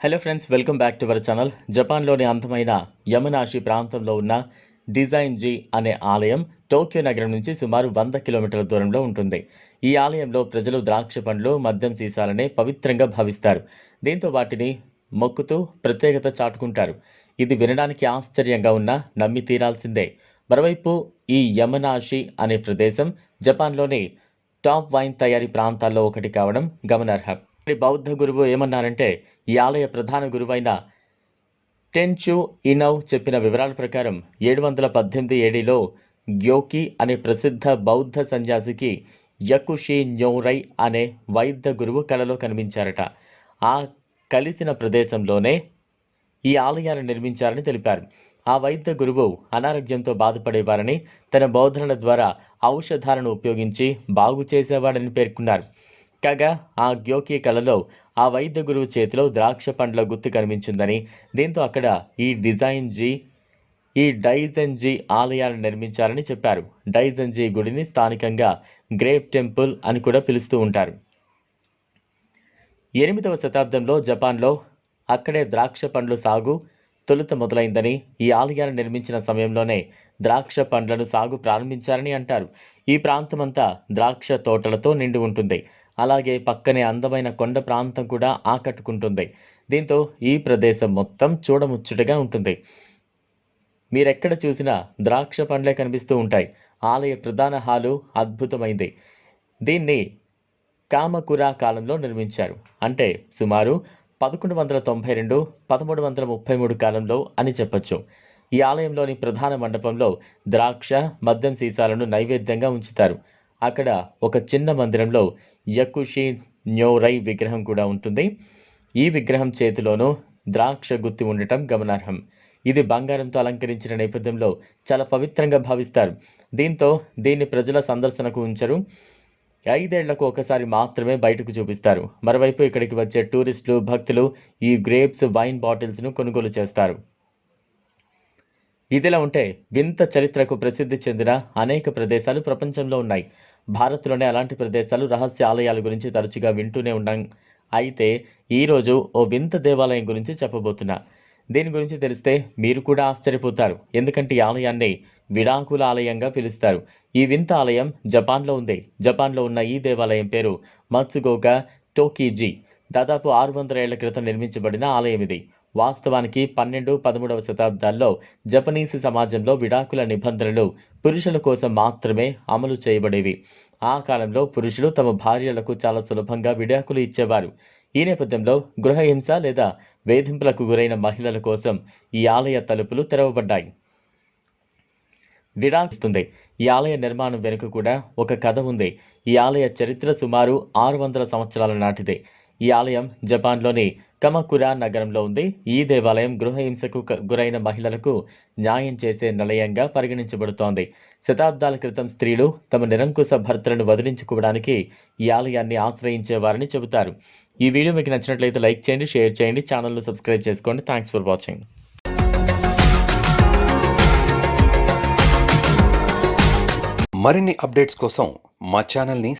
Hello friends welcome back to our channel జపాన్లోని అందమైన యమునాషి ప్రాంతంలో ఉన్న డిజైన్ జీ అనే ఆలయం టోక్యో నగరం నుంచి సుమారు వంద కిలోమీటర్ల దూరంలో ఉంటుంది ఈ ఆలయంలో ప్రజలు ద్రాక్ష పండ్లు మద్యం సీసాలనే పవిత్రంగా భావిస్తారు దీంతో వాటిని మొక్కుతూ ప్రత్యేకత చాటుకుంటారు ఇది వినడానికి ఆశ్చర్యంగా ఉన్నా నమ్మి తీరాల్సిందే మరోవైపు ఈ యమనాషి అనే ప్రదేశం జపాన్లోని టాప్ వైన్ తయారీ ప్రాంతాల్లో ఒకటి కావడం గమనార్హం బౌద్ధ గురువు ఏమన్నారంటే ఈ ఆలయ ప్రధాన గురువైన టెన్చు ఇనౌ చెప్పిన వివరాల ప్రకారం ఏడు వందల పద్దెనిమిది ఏడీలో గ్యోకి అనే ప్రసిద్ధ బౌద్ధ సన్యాసికి యకుషి న్యోరై అనే వైద్య గురువు కలలో కనిపించారట. ఆ కలిసిన ప్రదేశంలోనే ఈ ఆలయాన్ని నిర్మించారని తెలిపారు. ఆ వైద్య గురువు అనారోగ్యంతో బాధపడేవారని తన బోధనల ద్వారా ఔషధాలను ఉపయోగించి బాగు చేసేవాడని పేర్కొన్నారు. కాగా ఆ గ్యోకి కళలో ఆ వైద్య గురువు చేతిలో ద్రాక్ష పండ్ల గుర్తు కనిపించిందని దీంతో అక్కడ ఈ డిజైన్ జీ ఈ డైజన్ ఆలయాలను నిర్మించారని చెప్పారు. డైజన్జీ గుడిని స్థానికంగా గ్రేప్ టెంపుల్ అని కూడా పిలుస్తూ ఉంటారు. ఎనిమిదవ శతాబ్దంలో జపాన్లో అక్కడే ద్రాక్ష పండ్లు సాగు తొలుత మొదలైందని ఈ ఆలయాలు నిర్మించిన సమయంలోనే ద్రాక్ష పండ్లను సాగు ప్రారంభించారని అంటారు. ఈ ప్రాంతమంతా ద్రాక్ష తోటలతో నిండి ఉంటుంది. అలాగే పక్కనే అందమైన కొండ ప్రాంతం కూడా ఆకట్టుకుంటుంది. దీంతో ఈ ప్రదేశం మొత్తం చూడముచ్చటగా ఉంటుంది. మీరెక్కడ చూసినా ద్రాక్ష పండ్లే కనిపిస్తూ ఉంటాయి. ఆలయ ప్రధాన హాలు అద్భుతమైంది. దీన్ని కామకురా కాలంలో నిర్మించారు. అంటే సుమారు పదకొండు వందల తొంభై రెండు పదమూడు వందల ముప్పై మూడు కాలంలో అని చెప్పొచ్చు. ఈ ఆలయంలోని ప్రధాన మండపంలో ద్రాక్ష మద్యం సీసాలను నైవేద్యంగా ఉంచుతారు. అక్కడ ఒక చిన్న మందిరంలో యకుషి న్యోరై విగ్రహం కూడా ఉంటుంది. ఈ విగ్రహం చేతిలోనూ ద్రాక్ష గుత్తి ఉండటం గమనార్హం. ఇది బంగారంతో అలంకరించిన నేపథ్యంలో చాలా పవిత్రంగా భావిస్తారు. దీంతో దీన్ని ప్రజల సందర్శనకు ఉంచరు. ఐదేళ్ళకు ఒకసారి మాత్రమే బయటకు చూపిస్తారు. మరోవైపు ఇక్కడికి వచ్చే టూరిస్టులు భక్తులు ఈ గ్రేప్స్ వైన్ బాటిల్స్ను కొనుగోలు చేస్తారు. ఇదిలా ఉంటే వింత చరిత్రకు ప్రసిద్ధి చెందిన అనేక ప్రదేశాలు ప్రపంచంలో ఉన్నాయి. భారత్లోనే అలాంటి ప్రదేశాలు రహస్య ఆలయాల గురించి తరచుగా వింటూనే ఉన్నాం అయితే ఈరోజు ఓ వింత దేవాలయం గురించి చెప్పబోతున్నా. దీని గురించి తెలిస్తే మీరు కూడా ఆశ్చర్యపోతారు. ఎందుకంటే ఈ ఆలయాన్ని విడాకుల ఆలయంగా పిలుస్తారు. ఈ వింత ఆలయం జపాన్లో ఉంది. జపాన్లో ఉన్న ఈ దేవాలయం పేరు మత్సుగోగా టోకీజీ. దాదాపు ఆరు వందల ఏళ్ళ క్రితం నిర్మించబడిన ఆలయం ఇది. వాస్తవానికి పన్నెండు పదమూడవ శతాబ్దాల్లో జపనీస్ సమాజంలో విడాకుల నిబంధనలు పురుషుల కోసం మాత్రమే అమలు చేయబడేవి. ఆ కాలంలో పురుషులు తమ భార్యలకు చాలా సులభంగా విడాకులు ఇచ్చేవారు. ఈ నేపథ్యంలో గృహహింస లేదా వేధింపులకు గురైన మహిళల కోసం ఈ ఆలయ తలుపులు తెరవబడ్డాయి. విడాకిస్తుంది ఈ ఆలయ నిర్మాణం వెనుక కూడా ఒక కథ ఉంది. ఈ ఆలయ చరిత్ర సుమారు ఆరు వందల సంవత్సరాల నాటిదే. ఈ ఆలయం జపాన్లోని కమకురా నగరంలో ఉంది. ఈ దేవాలయం గృహహింసకు గురైన మహిళలకు న్యాయం చేసే నిలయంగా పరిగణించబడుతోంది. శతాబ్దాల క్రితం స్త్రీలు తమ నిరంకుశ భర్తలను వదిలించుకోవడానికి ఈ ఆలయాన్ని ఆశ్రయించేవారని చెబుతారు. ఈ వీడియో మీకు నచ్చినట్లయితే లైక్ చేయండి షేర్ చేయండి ఛానల్ను సబ్స్క్రైబ్ చేసుకోండి. Thanks for watching. మరిన్ని అప్డేట్స్ కోసం మా ఛానల్ని